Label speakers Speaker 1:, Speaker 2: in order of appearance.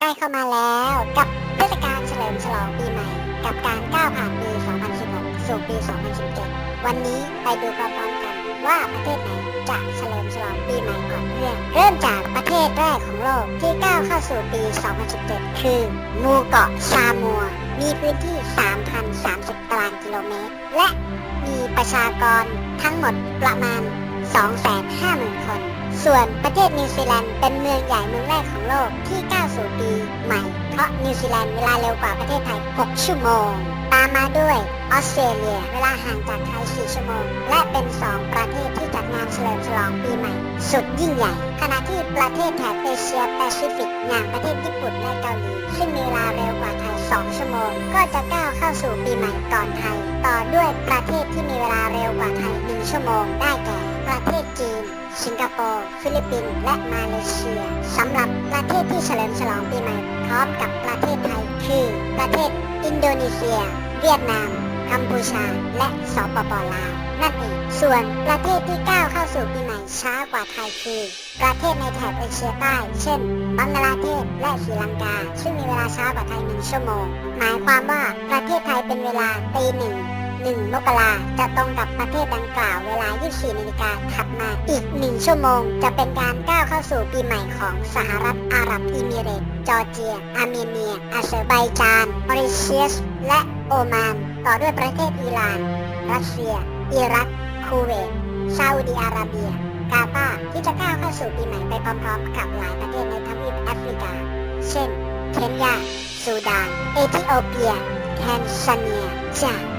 Speaker 1: ใกล้เข้ามาแล้วกับเทศกาลเฉลิมฉลองปีใหม่ กับการก้าวผ่านปี 2016 สู่ปี 2017 วันนี้ไปดูพร้อมๆกันว่าประเทศไหนจะเฉลิมฉลองปีใหม่ก่อนเพื่อนเริ่มจากประเทศแรกของโลกที่ก้าวเข้าสู่ปี 2017 คือหมู่เกาะซามัว มีพื้นที่ 3,030 ตารางกิโลเมตร และมีประชากรทั้งหมดประมาณ 250,000 คน ส่วนประเทศนิวซีแลนด์เป็นเมืองใหญ่เมืองแรกของโลกที่ก้าวสู่ปีใหม่ เพราะนิวซีแลนด์เวลาเร็วกว่าประเทศไทย 6 ชั่วโมง ตามมาด้วยออสเตรเลีย เวลาห่างจากไทย 4 ชั่วโมง และเป็น 2 ประเทศที่จัดงานเฉลิมฉลองปีใหม่ สุดยิ่งใหญ่ ขณะที่ประเทศแถบเอเชียแปซิฟิกอย่างประเทศญี่ปุ่นและเกาหลีซึ่งมีเวลาเร็วกว่าไทย 2 ชั่วโมง ก็จะก้าวเข้าสู่ปีใหม่ก่อนไทย ต่อด้วยประเทศที่มีเวลาเร็วกว่าไทย 1 ชั่วโมงได้แก่ประเทศจีน สิงคโปร์ ฟิลิปปินส์ และมาเลเซียสำหรับประเทศที่เฉลิมฉลองปีใหม่พร้อมกับประเทศไทย คือ ประเทศอินโดนีเซีย เวียดนาม กัมพูชา และสปปลาวนั่นเอง ส่วนประเทศที่ก้าวเข้าสู่ปีใหม่ช้ากว่าไทยคือ ประเทศในแถบเอเชียใต้ เช่น บังกลาเทศ และศรีลังกา ซึ่งมีเวลาช้ากว่าไทยหนึ่งชั่วโมง หมายความว่าประเทศไทยเป็นเวลาตีหนึ่ง หนึ่งมกราจะตรงกับประเทศดังกล่าวเวลา 24นาฬิกาถัดมาอีก 1 ชั่วโมง จะเป็นการก้าวเข้าสู่ปีใหม่ของสหรัฐอาหรับอิมิเรตส์จอร์เจีย อาร์เมเนีย อาเซอร์ไบจานมอริเชียส และโอมาน ต่อด้วยประเทศอิหร่าน รัสเซีย อิรัก คูเวต ซาอุดิอาระเบีย กาตาร์ที่จะก้าวเข้าสู่ปีใหม่ไปพร้อมๆ กับหลายประเทศในทวีปแอฟริกา เช่น เคนยา ซูดาน เอธิโอเปีย แทนซาเนียจาก